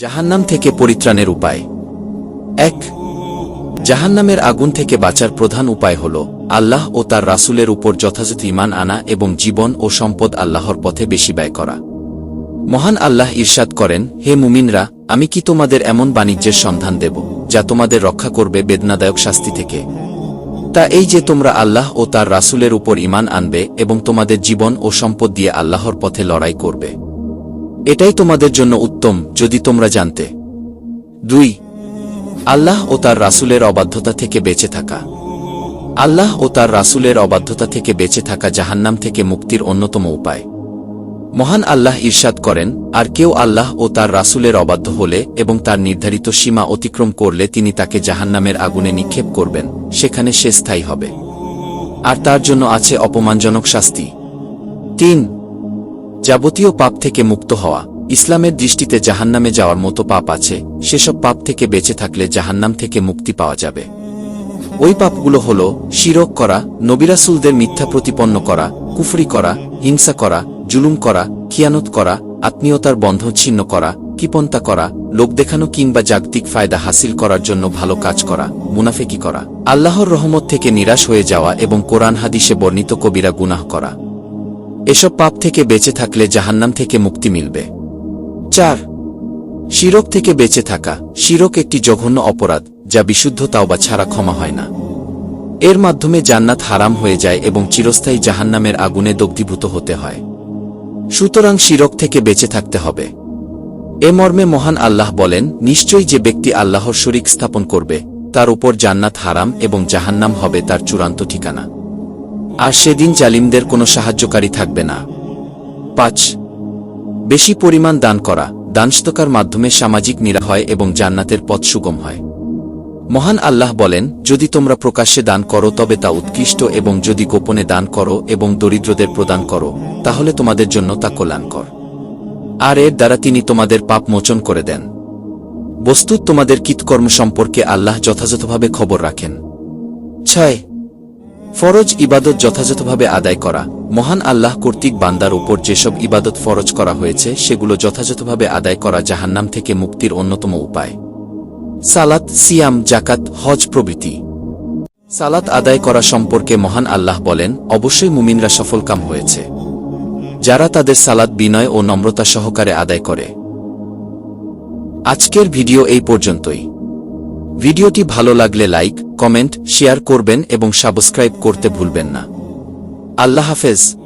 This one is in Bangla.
জাহান্নাম থেকে পরিত্রাণের উপায়। এক, জাহান্নামের আগুন থেকে বাঁচার প্রধান উপায় হল আল্লাহ ও তার রাসূলের উপর যথাযথ ইমান আনা এবং জীবন ও সম্পদ আল্লাহর পথে বেশি ব্যয় করা। মহান আল্লাহ ঈর্ষাদ করেন, হে মুমিনরা, আমি কি তোমাদের এমন বাণিজ্যের সন্ধান দেব, যা তোমাদের রক্ষা করবে বেদনাদায়ক শাস্তি থেকে? তা এই যে তোমরা আল্লাহ ও তার রাসুলের উপর ইমান আনবে এবং তোমাদের জীবন ও সম্পদ দিয়ে আল্লাহর পথে লড়াই করবে। এটাই তোমাদের জন্য উত্তম, যদি তোমরা জানতে। দুই, আল্লাহ ও তার রাসূলের অবাধ্যতা থেকে বেঁচে থাকা। আল্লাহ ও তার রাসূলের অবাধ্যতা থেকে বেঁচে থাকা জাহান্নাম থেকে মুক্তির অন্যতম উপায়। মহান আল্লাহ ঈর্ষাদ করেন, আর কেউ আল্লাহ ও তার রাসূলের অবাধ্য হলে এবং তার নির্ধারিত সীমা অতিক্রম করলে তিনি তাকে জাহান্নামের আগুনে নিক্ষেপ করবেন, সেখানে সে স্থায়ী হবে। আর তার জন্য আছে অপমানজনক শাস্তি। তিন যাবতীয় পাপ থেকে মুক্ত হওয়া। ইসলামের দৃষ্টিতে জাহান্নামে যাওয়ার মতো পাপ আছে, সেসব পাপ থেকে বেঁচে থাকলে জাহান্নাম থেকে মুক্তি পাওয়া যাবে। ওই পাপগুলো হল শিরক করা নবিরাসুলদের মিথ্যা প্রতিপন্ন করা, কুফরি করা, হিংসা করা, জুলুম করা, খিয়ানত করা, আত্মীয়তার বন্ধ ছিন্ন করা কিপন্তা করা লোক দেখানো কিংবা জাগতিক ফায়দা হাসিল করার জন্য ভালো কাজ করা, মুনাফেকি করা। আল্লাহর রহমত থেকে নিরাশ হয়ে যাওয়া এবং কোরআন হাদিসে বর্ণিত কবিরা গুনাহ করা। এসব পাপ থেকে বেঁচে থাকলে জাহান্নাম থেকে মুক্তি মিলবে। চার, শিরক থেকে বেঁচে থাকা। শিরক একটি জঘন্য অপরাধ, যা বিশুদ্ধ তাওবা ছাড়া ক্ষমা হয় না। এর মাধ্যমে জান্নাত হারাম হয়ে যায় এবং চিরস্থায়ী জাহান্নামের আগুনে দগ্ধীভূত হতে হয়। সুতরাং শিরক থেকে বেঁচে থাকতে হবে। এ মর্মে মহান আল্লাহ বলেন, নিশ্চয়ই যে ব্যক্তি আল্লাহর শরিক স্থাপন করবে, তার উপর জান্নাত হারাম এবং জাহান্নাম হবে তার চূড়ান্ত ঠিকানা। আর সেদিন জালিমদের কোনো সাহায্যকারী থাকবে না। পাঁচ, বেশি পরিমাণ দান করা। দানস্তকার মাধ্যমে সামাজিক নিরা হয় এবং জান্নাতের পথ সুগম হয়। মহান আল্লাহ বলেন, যদি তোমরা প্রকাশ্যে দান করো, তবে তা উৎকৃষ্ট এবং যদি গোপনে দান করো এবং দরিদ্রদের প্রদান করো, তাহলে তোমাদের জন্য তা কল্যাণকর। আর এর দ্বারা তিনি তোমাদের পাপ মোচন করে দেন। বস্তুত তোমাদের কৃতকর্ম সম্পর্কে আল্লাহ যথাযথভাবে খবর রাখেন। ছয় ফরজ ইবাদত যথাযথভাবে আদায় করা। মহান আল্লাহ কর্তৃক বান্দার উপর যেসব ইবাদত ফরজ করা হয়েছে, সেগুলো যথাযথভাবে আদায় করা জাহান্নাম থেকে মুক্তির অন্যতম উপায়। সালাত, সিয়াম জাকাত হজ প্রভৃতি। সালাত আদায় করা সম্পর্কে মহান আল্লাহ বলেন, অবশ্যই মুমিনরা সফলকাম হয়েছে। যারা তাদের সালাত বিনয় ও নম্রতা সহকারে আদায় করে। আজকের ভিডিও এই পর্যন্তই। ভিডিওটি ভালো লাগলে লাইক কমেন্ট শেয়ার করবেন এবং সাবস্ক্রাইব করতে ভুলবেন না। আল্লাহ হাফেজ।